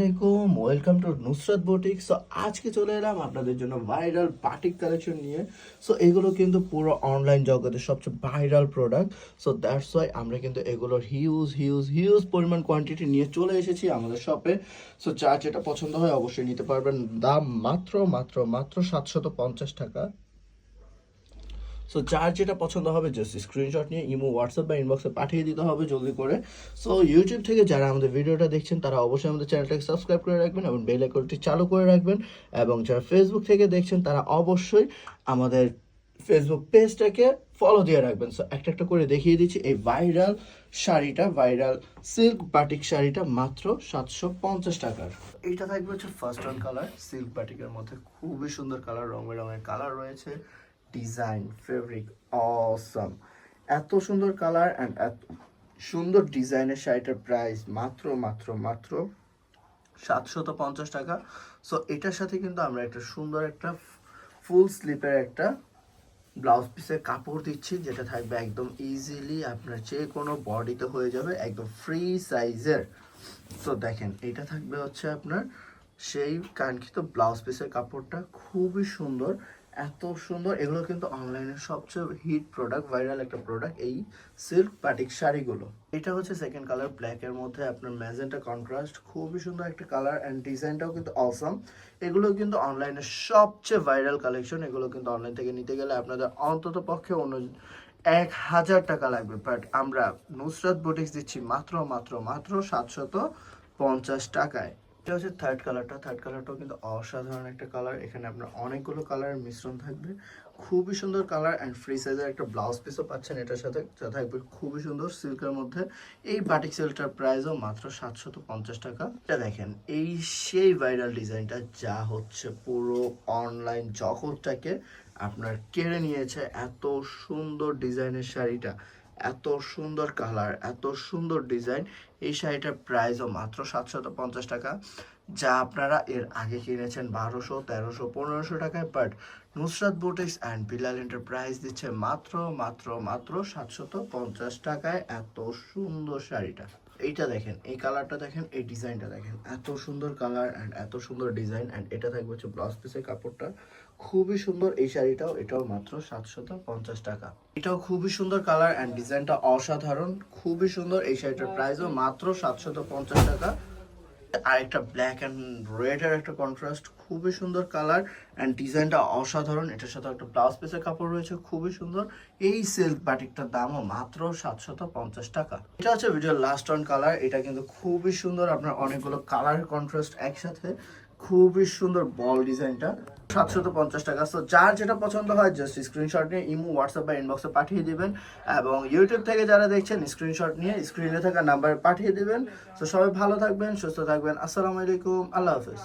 আলাইকুম welcome to Nusrat boutique so আজকে চলে এলাম আপনাদের জন্য ভাইরাল বাটিক কালেকশন নিয়ে। সো এগুলো কিন্তু পুরো অনলাইন জগতের সবচেয়ে viral product so that's why আমরা কিন্তু এগুলোর হিউজ হিউজ হিউজ পরিমাণ কোয়ান্টিটি নিয়ে চলে এসেছি আমাদের শপে সো যার যেটা পছন্দ হয় অবশ্যই নিতে পারবেন। দাম মাত্র মাত্র মাত্র সাতশত পঞ্চাশ টাকা। সো যার যেটা পছন্দ হবে জাস্ট স্ক্রিনশট নিয়ে ইমো হোয়াটসঅ্যাপ বা ইনবক্সে পাঠিয়ে দিতে হবে জলদি করে। সো ইউটিউব থেকে যারা আমাদের ভিডিওটা দেখছেন, তারা অবশ্যই আমাদের চ্যানেলটাকে সাবস্ক্রাইব করে রাখবেন এবং বেল আইকনটি চালু করে রাখবেন। এবং যারা ফেসবুক থেকে দেখছেন, তারা অবশ্যই আমাদের ফেসবুক পেজটাকে ফলো দিয়ে রাখবেন। সো একটা একটা করে দেখিয়ে দিচ্ছি। এই ভাইরাল শাড়িটা ভাইরাল সিল্ক বাটিক শাড়িটা মাত্র সাতশো পঞ্চাশ টাকার। এইটা থাকবে হচ্ছে ফার্স্ট অন কালার সিল্ক বাটিকের মধ্যে। খুবই সুন্দর কালার রং বেরঙের কালার রয়েছে। ডিজাইন ফেব্রিক অসম এত সুন্দর কালার অ্যান্ড এত সুন্দর ডিজাইনের শাড়িটার প্রাইস মাত্র মাত্র মাত্র সাতশত পঞ্চাশ টাকা। সো এটার সাথে কিন্তু আমরা একটা সুন্দর একটা ফুল স্লিপের একটা ব্লাউজ পিসের কাপড় দিচ্ছি, যেটা থাকবে একদম ইজিলি আপনার যে কোনো বডিতে হয়ে যাবে, একদম ফ্রি সাইজের সো দেখেন, এটা থাকবে হচ্ছে আপনার সেই কাঙ্ক্ষিত ব্লাউজ পিসের কাপড়টা, খুবই সুন্দর। এত সুন্দর। এগুলো কিন্তু অনলাইনের সবচেয়ে হিট প্রোডাক্ট ভাইরাল একটা প্রোডাক্ট এই সিল্ক বাটিক শাড়িগুলো। এটা হচ্ছে সেকেন্ড কালার ব্ল্যাকের মধ্যে আপনার ম্যাজেন্টা কন্ট্রাস্ট খুবই সুন্দর একটা কালার অ্যান্ড ডিজাইনটাও কিন্তু অসম এগুলো কিন্তু অনলাইনের সবচেয়ে ভাইরাল কালেকশন এগুলো কিন্তু অনলাইন থেকে নিতে গেলে আপনাদের অন্তত পক্ষে অন্য এক হাজার টাকা লাগবে। বাট আমরা নুসরাত বুটিক্স দিচ্ছি মাত্র মাত্র মাত্র সাতশত পঞ্চাশ টাকায়। এটা হচ্ছে থার্ড কালারটা থার্ড কালারটাও কিন্তু অসাধারণ একটা কালার এখানে আপনার অনেকগুলো কালারের মিশ্রণ থাকবে। খুবই সুন্দর কালার অ্যান্ড ফ্রি সাইজের একটা ব্লাউজ পিসও পাচ্ছেন এটার সাথে, যা থাকবে খুবই সুন্দর সিল্কের মধ্যে। এই বাটিক সেলটার প্রাইসও মাত্র সাতশত পঞ্চাশ টাকা। এটা দেখেন, এই সেই ভাইরাল ডিজাইনটা যা হচ্ছে পুরো অনলাইন জগৎটাকে আপনার কেড়ে নিয়েছে। এত সুন্দর ডিজাইনের শাড়িটা। এত সুন্দর কালার, এত সুন্দর ডিজাইন। এই শাড়িটার প্রাইসও মাত্র সাতশত পঞ্চাশ টাকা, যা আপনারা এর আগে কিনেছেন বারোশো, তেরোশো, পনেরোশো টাকায় but Nusrat boutiques and Bilal enterprise দিচ্ছে মাত্র মাত্র মাত্র সাতশত পঞ্চাশ টাকায় এত সুন্দর শাড়িটা। এইটা দেখেন, এই কালারটা দেখেন, এই ডিজাইনটা দেখেন। এত সুন্দর কালার অ্যান্ড এত সুন্দর ডিজাইন অ্যান্ড এটা থাকবে হচ্ছে ব্লাউজ পিসের কাপড়টা। খুবই সুন্দর এই শাড়িটাও, এটাও মাত্র সাতশত পঞ্চাশ টাকা। এটাও খুবই সুন্দর কালার অ্যান্ড ডিজাইনটা অসাধারণ। খুবই সুন্দর এই শাড়িটার প্রাইসও মাত্র সাতশত পঞ্চাশ টাকা। আরেকটা ব্ল্যাক অ্যান্ড রেড এর একটা কন্ট্রাস্ট খুবই সুন্দর কালার অ্যান্ড ডিজাইনটা অসাধারণ। এটার সাথে একটা ব্লাউজ পিসের কাপড় রয়েছে, খুবই সুন্দর। এই সিল্ক বাটিকটার দামও মাত্র সাতশত পঞ্চাশ টাকা। এটা হচ্ছে ভিডিওর লাস্ট অন কালার এটা কিন্তু খুবই সুন্দর। আপনার অনেকগুলো কালার কন্ট্রাস্ট একসাথে। খুবই সুন্দর বল ডিজাইনটা। সাতশত পঞ্চাশ টাকা। সো যার যেটা পছন্দ হয় জাস্ট স্ক্রিনশট নিয়ে ইমো হোয়াটসঅ্যাপ বা ইনবক্সে পাঠিয়ে দিবেন। এবং ইউটিউব থেকে যারা দেখছেন স্ক্রিনশট নিয়ে স্ক্রিনে থাকা নাম্বারে পাঠিয়ে দেবেন। সো সবাই ভালো থাকবেন, সুস্থ থাকবেন। আসসালামু আলাইকুম। আল্লাহ হাফেজ।